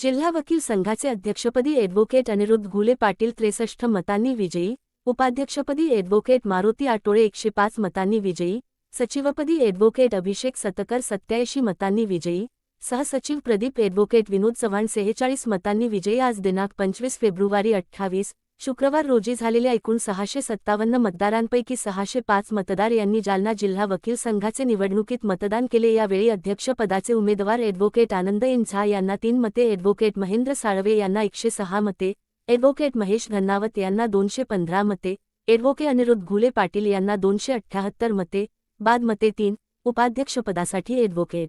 जिल्हा वकील संघाचे अध्यक्षपदी ॲडव्होकेट अनिरुद्ध घुले पाटील त्रेसष्ट मतांनी विजयी उपाध्यक्षपदी ॲडव्होकेट मारुती आटोळे एकशे पाच मतांनी विजयी सचिवपदी ॲडव्होकेट अभिषेक सतकर सत्याऐंशी मतांनी विजयी सहसचिव प्रदीप ॲडव्होकेट विनोद चव्हाण सेहेचाळीस मतांनी विजयी. आज दिनांक पंचवीस फेब्रुवारी अठ्ठावीस शुक्रवार रोजी झालेल्या एकूण सहाशे सत्तावन्न मतदारांपैकी सहाशे पाच मतदार यांनी जालना जिल्हा वकील संघाचे निवडणुकीत मतदान केले. यावेळी अध्यक्षपदाचे उमेदवार ॲडव्होकेट आनंद एन झा यांना तीन मते ॲडव्होकेट महेंद्र साळवे यांना एकशे सहा मते ॲडव्होकेट महेश धन्नावत यांना दोनशे पंधरा मते ॲडव्होकेट अनिरुद्ध घुले पाटील यांना दोनशे अठ्ठ्याहत्तर मते बाद मते तीन उपाध्यक्षपदासाठी ॲडव्होकेट.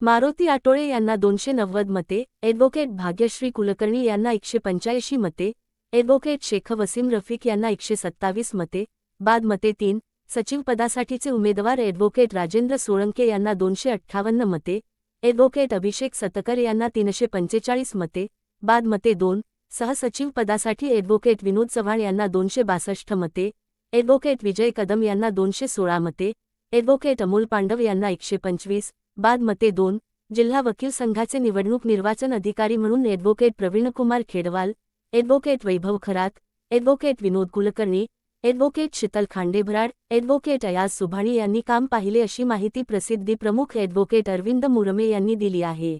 मारुती आटोळे यांना दोनशे नव्वद मते ॲडव्होकेट भाग्यश्री कुलकर्णी यांना एकशे पंच्याऐंशी मते ॲडव्होकेट शेख वसीम रफिक यांना एकशे सत्तावीस मते बाद मते तीन सचिवपदासाठीचे उमेदवार ॲडव्होकेट राजेंद्र सोळंके यांना दोनशे अठ्ठावन्न मते ॲडव्होकेट अभिषेक सतकर यांना तीनशे पंचेचाळीस मते बाद मते दोन सहसचिवपदासाठी ॲडव्होकेट विनोद चव्हाण यांना दोनशे बासष्ट मते ॲडव्होकेट विजय कदम यांना दोनशे सोळा मते ॲडव्होकेट अमोल पांडव यांना एकशे पंचवीस बाद मते दोन जिल्हा वकील संघाचे निवडणूक निर्वाचन अधिकारी म्हणून advocate Pravinkumar Khedwal advocate Vaibhav Kharat advocate Vinod Kulkarni advocate Sheetal Khandebharad advocate Ayaz Subhani यांनी काम पाहिले अशी माहिती प्रसिद्धी प्रमुख ॲडव्होकेट अरविंद मुरमे यांनी दिली आहे.